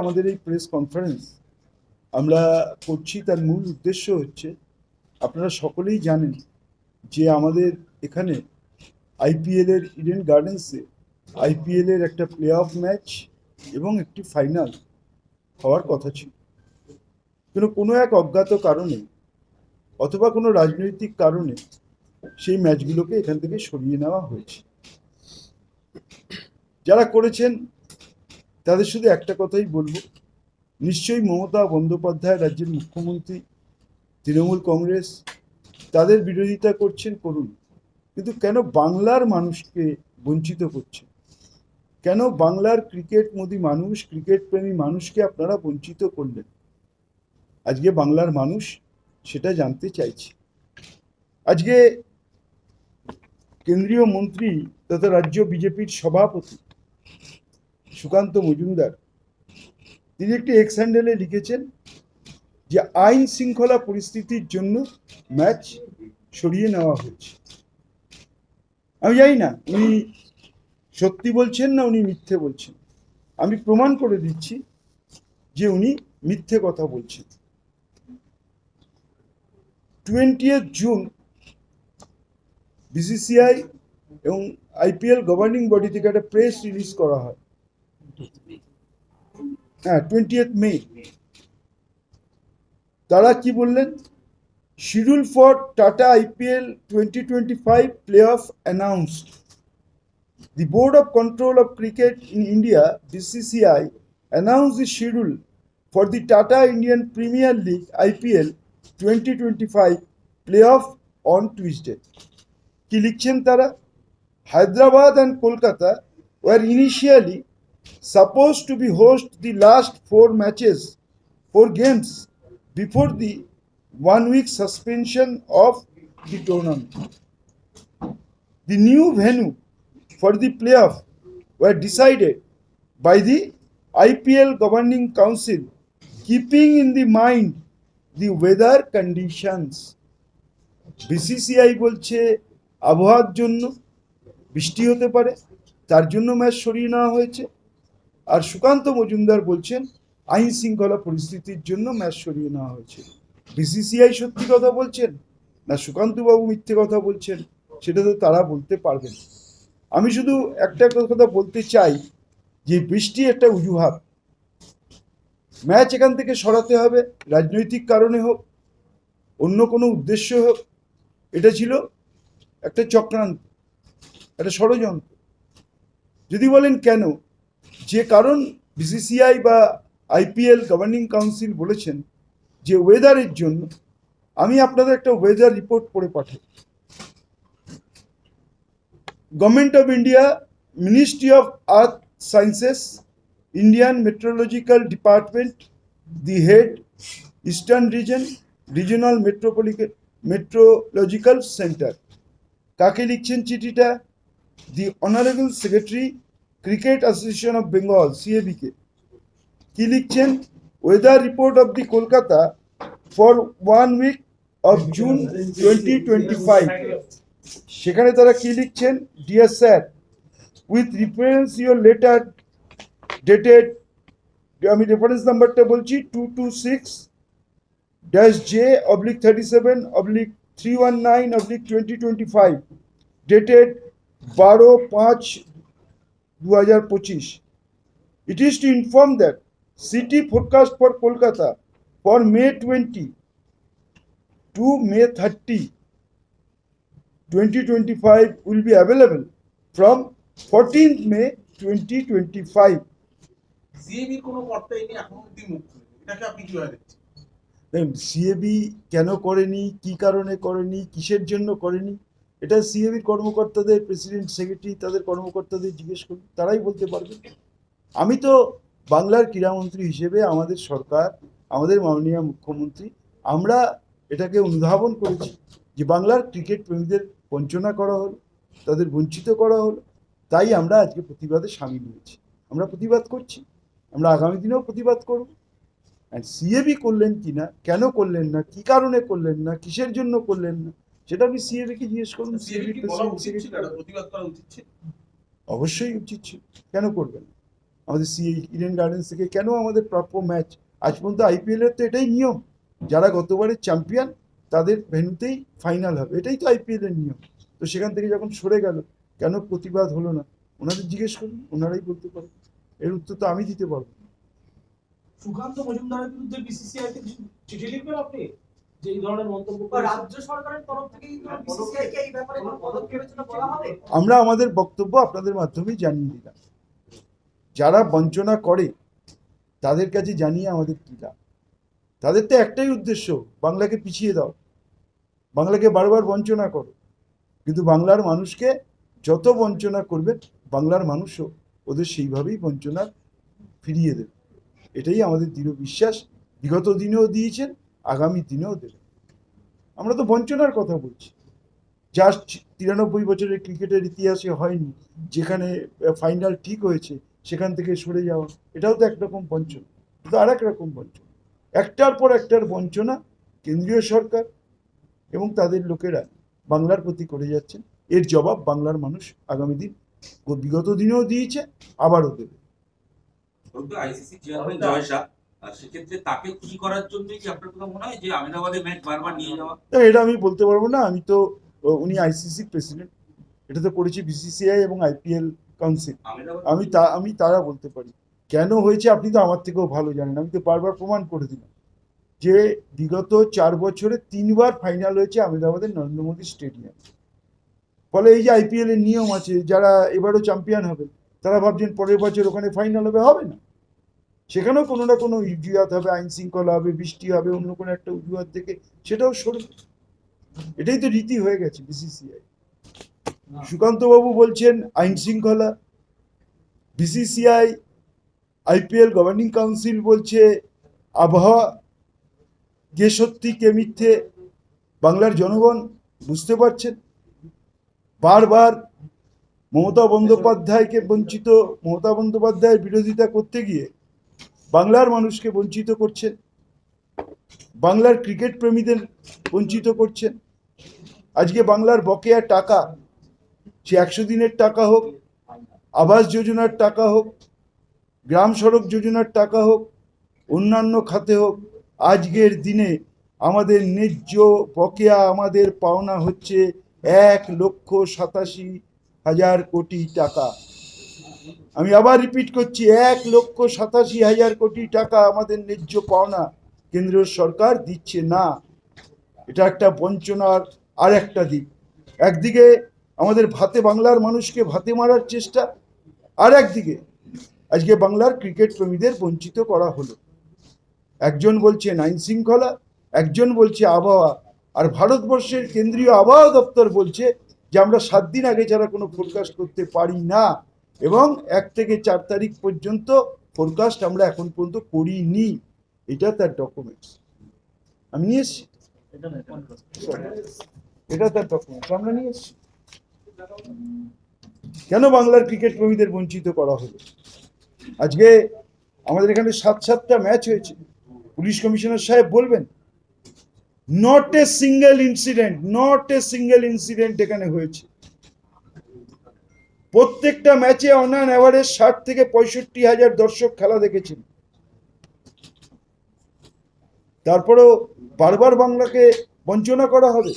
আমাদের এই press conference আমরা করছি তার মূল উদ্দেশ্য হচ্ছে, আপনারা সকলেই জানেন যে আমাদের এখানে আইপিএল এর ইডেন গার্ডেন্সে আইপিএল এর একটা প্লে অফ ম্যাচ এবং একটি ফাইনাল হওয়ার কথা ছিল। কিন্তু কোনো এক অজ্ঞাত কারণে অথবা কোনো রাজনৈতিক কারণে সেই ম্যাচগুলোকে এখান থেকে সরিয়ে নেওয়া হয়েছে। যারা করেছেন তাদের শুধু একটা কথাই বলব। নিশ্চয়ই মমতা বন্দ্যোপাধ্যায় রাজ্যের মুখ্যমন্ত্রী, তৃণমূল কংগ্রেস, তাদের বিরোধিতা করছেন, করুন। কিন্তু কেন বাংলার মানুষকে বঞ্চিত করছেন? কেন বাংলার ক্রিকেট মোদী মানুষ, ক্রিকেট প্রেমী মানুষকে আপনারা বঞ্চিত করলেন? আজকে বাংলার মানুষ সেটা জানতে চাইছে। আজকে কেন্দ্রীয় মন্ত্রী তথা রাজ্য বিজেপির সভাপতি সুকান্ত মজুমদার, তিনি একটি এক্স হ্যান্ডেলে লিখেছেন যে, আইন শৃঙ্খলা পরিস্থিতির জন্য ম্যাচ সরিয়ে নেওয়া হয়েছে। আমি জানি না, উনি সত্যি বলছেন না উনি মিথ্যে বলছেন। আমি প্রমাণ করে দিচ্ছি যে উনি মিথ্যে কথা বলছেন। টোয়েন্টিয়েথ জুন বিসিসিআই এবং আইপিএল গভর্নিং বডি থেকে একটা প্রেস রিলিজ করা হয়। হ্যাঁ টোয়েন্টিয়েথ মে তারা কি বললেন schedule for Tata IPL twenty twenty five play off announced The Board of Control of Cricket in India, BCCI, announced the schedule for the Tata Indian Premier League IPL 2025 playoff on Tuesday. কি লিখছেন তারা Hyderabad and Kolkata were initially supposed to be host the last four matches, four games before the one week suspension of the tournament. The new venue for the playoff were decided by the IPL governing council, keeping in the mind the weather conditions. BCCI বলছে আবহাওয়ার জন্য বৃষ্টি হতে পারে তার জন্য match সরিয়ে নেওয়া হয়েছে আর সুকান্ত মজুমদার বলছেন, আইন শৃঙ্খলা পরিস্থিতির জন্য ম্যাচ সরিয়ে নেওয়া হয়েছে। বিসিসিআই সত্যি কথা বলছেন না সুকান্তবাবু মিথ্যে কথা বলছেন, সেটা তো তারা বলতে পারবেন। আমি শুধু একটা কথা বলতে চাই যে, বৃষ্টি একটা অজুহাত। ম্যাচ এখান থেকে সরাতে হবে, রাজনৈতিক কারণে হোক, অন্য কোনো উদ্দেশ্য হোক, এটা ছিল একটা চক্রান্ত, একটা ষড়যন্ত্র। যদি বলেন কেন যে কারণ বিসিসিআই বা আইপিএল গভর্নিং কাউন্সিল বলেছেন যে ওয়েদারের জন্য আমি আপনাদের একটা ওয়েদার রিপোর্ট করে পাঠাই। Government of India ministry of earth sciences Indian meteorological department the head eastern region regional metropolitan meteorological centre কাকে লিখছেন চিঠিটা? The honourable secretary cricket association of Bengal সিএবিকে কি লিখছেন? Weather report of the Kolkata for one week of June twenty twenty five সেখানে তারা কি লিখছেন? Dear sir with reference your letter dated আমি রেফারেন্স নাম্বারটা বলছি two two six dash J oblique thirty seven oblique three one nine oblique twenty twenty five dated বারো পাঁচ দু হাজার পঁচিশ it is to inform that city forecast for Kolkata for May twenty two May thirty 2025 will be available from 14th May 2025. সিএবির কোনো কর্তা এনে এখনও অব্দি মুখ এটাকে আপনি কীভাবে দেখছেন? দেখুন সিএবি কেন করেনি কি কারণে করেনি কিসের জন্য করেনি? এটা সিএবির কর্মকর্তাদের প্রেসিডেন্ট সেক্রেটারি তাদের কর্মকর্তাদের জিজ্ঞেস করুন, তারাই বলতে পারবে। আমি তো বাংলার ক্রীড়ামন্ত্রী হিসেবে আমাদের সরকার, আমাদের মাননীয় মুখ্যমন্ত্রী, আমরা এটাকে অনুধাবন করেছি যে বাংলার ক্রিকেট প্রেমীদের বঞ্চনা করা হলো, তাদের বঞ্চিত করা হলো, তাই আমরা আজকে প্রতিবাদে সামিল হয়েছি। আমরা প্রতিবাদ করছি, আমরা আগামী দিনেও প্রতিবাদ করব। অ্যান্ড সিএবি করলেন কি না কেন করলেন না, কি কারণে করলেন না, কিসের জন্য করলেন না সেটা আপনি সিএবি কে জিজ্ঞেস করুন সিএবি সিএবি কি বলা উচিত ছিল এটা প্রতিবাদ করা উচিত ছিল? অবশ্যই উচিত ছিল। কেন করবেন? আমাদের সি ইডেন গার্ডেন্স থেকে কেন আমাদের প্রাপ্য ম্যাচ আজ পর্যন্ত আইপিএলের তো এটাই নিয়ম। যারা গতবারের চ্যাম্পিয়ন তাদের ভেন্যুতেই ফাইনাল হবে। এটাই তো আইপিএলের নিয়ম। তো সেখান থেকে যখন সরে গেল কেন প্রতিবাদ হলো না? ওনাদের জিজ্ঞেস করুন ওনারাই বলতে পারেন। এর উত্তর তো আমি দিতে পারব না। সুকান্ত মজুমদারের বিরুদ্ধে বিসিসিআই চিঠি লিখবেন আপনি? যে ধরনের মন্তব্য রাজ্য সরকারের তরফ থেকেই এই ব্যাপারে পদক্ষেপের জন্য বলা হবে? আমরা আমাদের বক্তব্য আপনাদের মাধ্যমেই জানিয়ে দিলাম। যারা বঞ্চনা করে তাদের কাছে জানিয়ে আমাদের কী লাভ? তাদের তো একটাই উদ্দেশ্য বাংলাকে পিছিয়ে দাও। বাংলাকে বারবার বঞ্চনা করো। কিন্তু বাংলার মানুষকে যত বঞ্চনা করবে বাংলার মানুষও ওদের সেইভাবেই বঞ্চনা ফিরিয়ে দেবে। এটাই আমাদের দৃঢ় বিশ্বাস। বিগত দিনেও দিয়েছেন আগামী দিনেও দেবে। আমরা তো বঞ্চনার কথা বলছি। জাস্ট তিরানব্বই বছরের ক্রিকেটের ইতিহাসে হয়নি, যেখানে ফাইনাল ঠিক হয়েছে, সেখান থেকে সরে যাওয়া, এটাও তো একরকম বঞ্চনা। কিন্তু আর রকম বঞ্চনা। একটার পর একটার বঞ্চনা কেন্দ্রীয় সরকার এবং তাদের লোকেরা বাংলার প্রতি করে যাচ্ছেন। এর জবাব বাংলার মানুষ আগামী দিন বিগত দিনেও দিয়েছে, আবারও দেবে। জয় শাহ। সেক্ষেত্রে তাকে খুশি করার জন্যই কি আপনার কথা মনে হয় যে আহমেদাবাদে ম্যাচ বারবার নিয়ে যাওয়া? এটা আমি বলতে পারব না। আমি তো উনি আইসিসি প্রেসিডেন্ট এটা তো করেছি বিসিসিআই এবং আইপিএল কাউন্সিল আমি তা আমি তারা বলতে পারি। কেন হয়েছে আপনি তো আমার থেকেও ভালো জানেন। আমি তো বারবার প্রমাণ করে দিলাম যে বিগত চার বছরে তিনবার ফাইনাল হয়েছে আহমেদাবাদের নরেন্দ্র মোদী স্টেডিয়াম ফলে এই যে আইপিএল এর নিয়ম আছে যারা এবারও চ্যাম্পিয়ন হবে তারা ভাবছেন পরের বছর ওখানে ফাইনাল হবে হবে না। সেখানেও কোনো না কোনো অজুহাত হবে আইন শৃঙ্খলা হবে বৃষ্টি হবে অন্য কোনো একটা অজুহাত থেকে সেটাও সরবে এটাই তো রীতি হয়ে গেছে বিসিসিআই সুকান্তবাবু বলছেন আইন শৃঙ্খলা বিসিসিআই আইপিএল গভর্নিং কাউন্সিল বলছে আবহাওয়া কে সত্যি কে মিথ্যে বাংলার জনগণ বুঝতে পারছেন? বারবার মমতা বন্দ্যোপাধ্যায়কে বঞ্চিত মমতা বন্দ্যোপাধ্যায়ের বিরোধিতা করতে গিয়ে বাংলার মানুষকে বঞ্চিত করছেন, বাংলার ক্রিকেট প্রেমীদের বঞ্চিত করছেন। আজকে বাংলার বকেয়া টাকা, সে একশো দিনের টাকা হোক, আবাস যোজনার টাকা হোক, গ্রাম সড়ক যোজনার টাকা হোক, অন্যান্য খাতে হোক, আজকের দিনে আমাদের ন্যায্য বকেয়া আমাদের পাওনা হচ্ছে এক লক্ষ সাতাশি হাজার কোটি টাকা। আমি আবার রিপিট করছি, এক লক্ষ সাতাশি হাজার কোটি টাকা আমাদের ন্যায্য পাওনা কেন্দ্রীয় সরকার দিচ্ছে না। এটা একটা বঞ্চনার আর একটা দিক। একদিকে আমাদের ভাতে বাংলার মানুষকে ভাতে মারার চেষ্টা আর একদিকে আজকে বাংলার ক্রিকেট প্রেমীদের বঞ্চিত করা হলো। একজন বলছে আইন শৃঙ্খলা, একজন বলছে আবহাওয়া, আর ভারতবর্ষের কেন্দ্রীয় আবহাওয়া দপ্তর বলছে যে আমরা সাত দিন আগে ছাড়া কোনো ফোরকাস্ট করতে পারি না। এবং এক থেকে চার তারিখ পর্যন্ত ফোরকাস্ট আমরা এখন পর্যন্ত করিনি। এটা তার ডকুমেন্টস আমি নিয়ে এসছি। এটা তার ডকুমেন্টস আমরা নিয়ে কেন বাংলার ক্রিকেট প্রেমীদের বঞ্চিত করা হলো? আজকে আমাদের এখানে সাত সাতটা ম্যাচ হয়েছে। পুলিশ কমিশনার সাহেব বলবেন not a single incident not a single incident এখানে হয়েছে। প্রত্যেকটা ম্যাচে অন অ্যান অ্যাভারেজ ষাট থেকে পঁয়ষট্টি হাজার দর্শক খেলা দেখেছেন। তারপরেও বারবার বাংলাকে বঞ্চনা করা হবে।